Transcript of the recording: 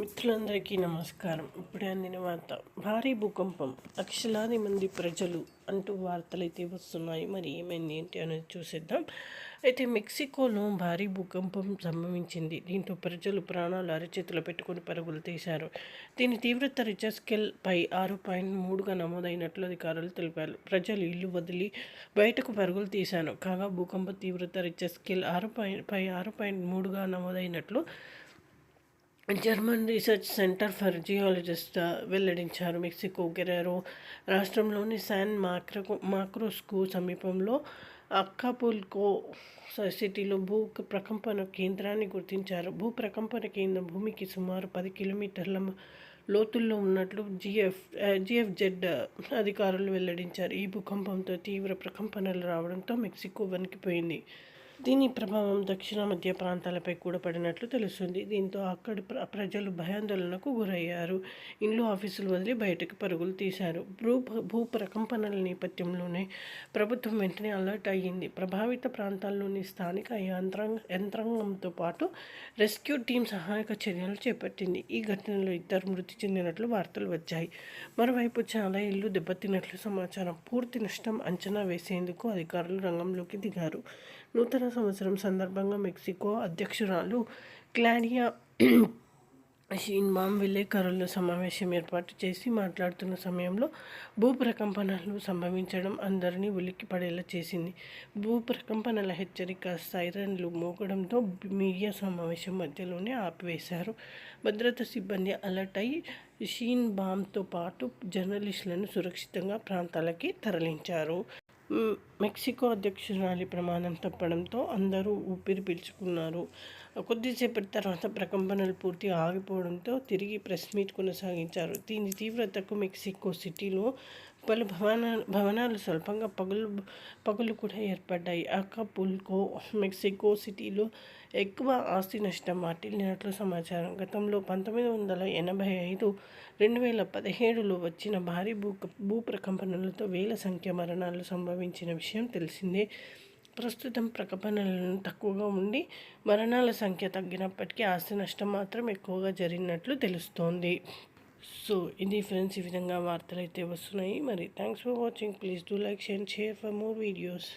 మిత్రులందరికీ నమస్కారం. ఇప్పుడే అందిన వార్త భారీ భూకంపం లక్షలాది మంది ప్రజలు అంటూ వార్తలు అయితే వస్తున్నాయి. మరి ఏమైంది ఏంటి అనేది చూసేద్దాం. అయితే మెక్సికోలో భారీ భూకంపం సంభవించింది. దీంతో ప్రజలు ప్రాణాలు అరచేతిలో పెట్టుకుని పరుగులు తీశారు. దీని తీవ్రత రిచర్ స్కేల్ పై ఆరు పాయింట్ మూడుగా నమోదైనట్లు అధికారులు తెలిపారు. ప్రజలు ఇల్లు వదిలి బయటకు పరుగులు తీశారు. కాగా భూకంప తీవ్రత రిచర్ స్కేల్ ఆరు పాయింట్ పై ఆరు పాయింట్ మూడుగా నమోదైనట్లు German research centre for geologist వెల్లడించారు మెక్సికో గెరారో రాష్ట్రంలోని శాన్ మాక్రో మాక్రోస్కు సమీపంలో అక్కాపుల్కో సిటీలో భూ ప్రకంపన కేంద్రాన్ని గుర్తించారు. భూ ప్రకంపన కేంద్రం భూమికి సుమారు పది కిలోమీటర్ల లోతుల్లో ఉన్నట్లు జిఎఫ్ జిఎఫ్జెడ్ అధికారులు వెల్లడించారు. ఈ భూకంపంతో తీవ్ర ప్రకంపనలు రావడంతో మెక్సికో వణికిపోయింది. దీని ప్రభావం దక్షిణ మధ్య ప్రాంతాలపై కూడా పడినట్లు తెలుస్తుంది. దీంతో అక్కడి ప్రజలు భయాందోళనకు గురయ్యారు. ఇండ్లు ఆఫీసులు వదిలి బయటకు పరుగులు తీశారు. భూ భూ ప్రకంపనల నేపథ్యంలోనే ప్రభుత్వం వెంటనే అలర్ట్ అయ్యింది. ప్రభావిత ప్రాంతాల్లోని స్థానిక యంత్రాంగ యంత్రాంగంతో పాటు రెస్క్యూ టీం సహాయక చర్యలు చేపట్టింది. ఈ ఘటనలో ఇద్దరు మృతి చెందినట్లు వార్తలు వచ్చాయి. మరోవైపు చాలా ఇల్లు దెబ్బతిన్నట్లు సమాచారం పూర్తి నష్టం అంచనా వేసేందుకు అధికారులు రంగంలోకి దిగారు. నూతన సంవత్సరం సందర్భంగా మెక్సికో అధ్యక్షురాలు క్లాడియా షీన్బామ్ విలేకరుల సమావేశం ఏర్పాటు చేసి మాట్లాడుతున్న సమయంలో భూ ప్రకంపనలు సంభవించడం అందరినీ ఉలిక్కి పడేలా చేసింది. భూ ప్రకంపనల హెచ్చరిక సైరన్లు మోగడంతో మీడియా సమావేశం మధ్యలోనే ఆపివేశారు. భద్రతా సిబ్బంది అలర్ట్ అయి షీన్ బామ్తో పాటు జర్నలిస్టులను సురక్షితంగా ప్రాంతాలకి తరలించారు. మెక్సికో అధ్యక్షురాలి ప్రమాణం తప్పడంతో అందరూ ఊపిరి పీల్చుకున్నారు. కొద్దిసేపటి తర్వాత ప్రకంపనలు పూర్తి ఆగిపోవడంతో తిరిగి ప్రెస్ మీట్ కొనసాగించారు. దీని తీవ్రతకు మెక్సికో సిటీలో పలు భవన భవనాలు స్వల్పంగా పగులు పగులు కూడా ఏర్పడ్డాయి. అకాపుల్కో మెక్సికో సిటీలో ఎక్కువ ఆస్తి నష్టం వాటిల్లినట్లు సమాచారం. గతంలో పంతొమ్మిది వందల ఎనభై ఐదు రెండు వేల పదిహేడులో వచ్చిన భారీ భూ భూ ప్రకంపనలతో వేల సంఖ్య మరణాలు సంభవించిన విషయం తెలిసిందే. ప్రస్తుతం ప్రకంపనలను తక్కువగా ఉండి మరణాల సంఖ్య తగ్గినప్పటికీ ఆస్తి నష్టం మాత్రం ఎక్కువగా జరిగినట్లు తెలుస్తోంది. సో ఇది ఫ్రెండ్స్ ఈ విధంగా వార్తలు అయితే వస్తున్నాయి. మరి thanks for watching please do like and share for more videos